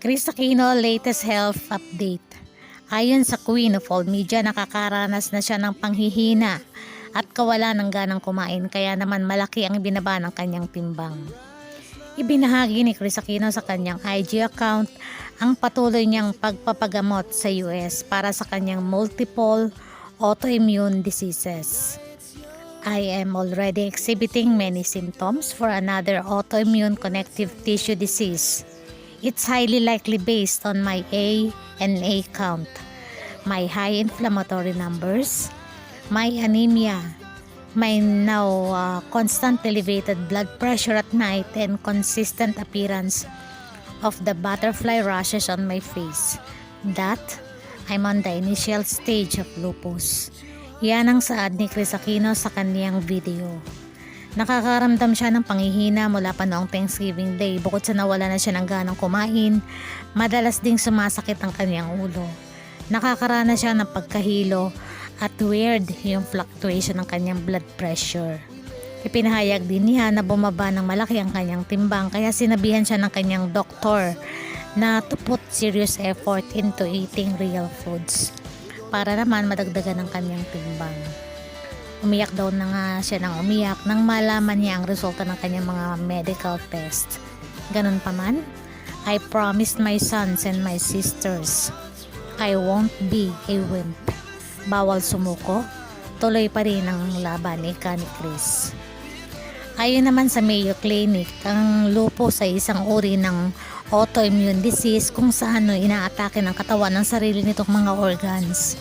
Chris Aquino latest health update. Ayon sa Queen of All Media, nakakaranas na siya ng panghihina at kawalan ng ganang kumain kaya naman malaki ang binaba ng kanyang timbang. Ibinahagi ni Chris Aquino sa kanyang IG account ang patuloy niyang pagpapagamot sa US para sa kanyang multiple autoimmune diseases. I am already exhibiting many symptoms for another autoimmune connective tissue disease. It's highly likely based on my A and A count, my high inflammatory numbers, my anemia, my now uh, constant elevated blood pressure at night and consistent appearance of the butterfly rashes on my face. That I'm on the initial stage of lupus. Yan ang saad ni Chris Aquino sa kaniyang video. Nakakaramdam siya ng panghihina mula pa noong Thanksgiving Day bukod sa nawala na siya ng ganang kumain, madalas ding sumasakit ang kanyang ulo. Nakakaranas siya ng pagkahilo at weird yung fluctuation ng kanyang blood pressure. Ipinahayag din niya na bumaba ng malaki ang kanyang timbang kaya sinabihan siya ng kanyang doktor na to put serious effort into eating real foods para naman madagdagan ang kanyang timbang. Umiyak daw na nga siya ng umiyak nang malaman niya ang resulta ng kanyang mga medical test. Ganun pa man, I promised my sons and my sisters, I won't be a wimp. Bawal sumuko, tuloy pa rin ang laban ni ni Chris. Ayon naman sa Mayo Clinic, ang lupus ay isang uri ng autoimmune disease kung saan inaatake ng katawan ng sarili nitong mga organs.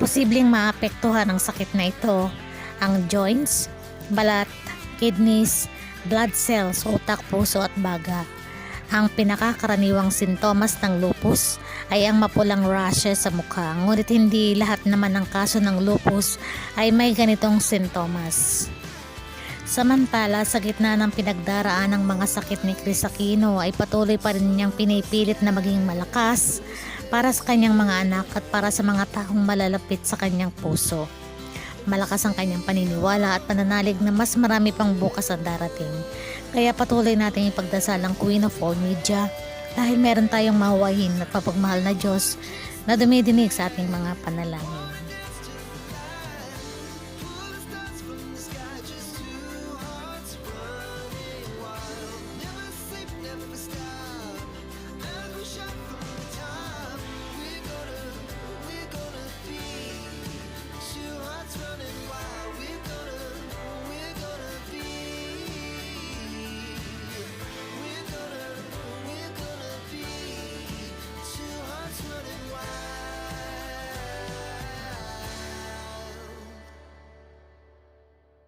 Posibleng maapektuhan ng sakit na ito ang joints, balat, kidneys, blood cells, utak, puso at baga. Ang pinakakaraniwang sintomas ng lupus ay ang mapulang rashes sa mukha, ngunit hindi lahat naman ng kaso ng lupus ay may ganitong sintomas. Samantala, sa gitna ng pinagdaraan ng mga sakit ni Chris Aquino ay patuloy pa rin niyang pinipilit na maging malakas para sa kanyang mga anak at para sa mga taong malalapit sa kanyang puso. Malakas ang kanyang paniniwala at pananalig na mas marami pang bukas ang darating. Kaya patuloy natin ipagdasal ang Queen of All Media dahil meron tayong mahuwahin at papagmahal na Diyos na dumidinig sa ating mga panalangin.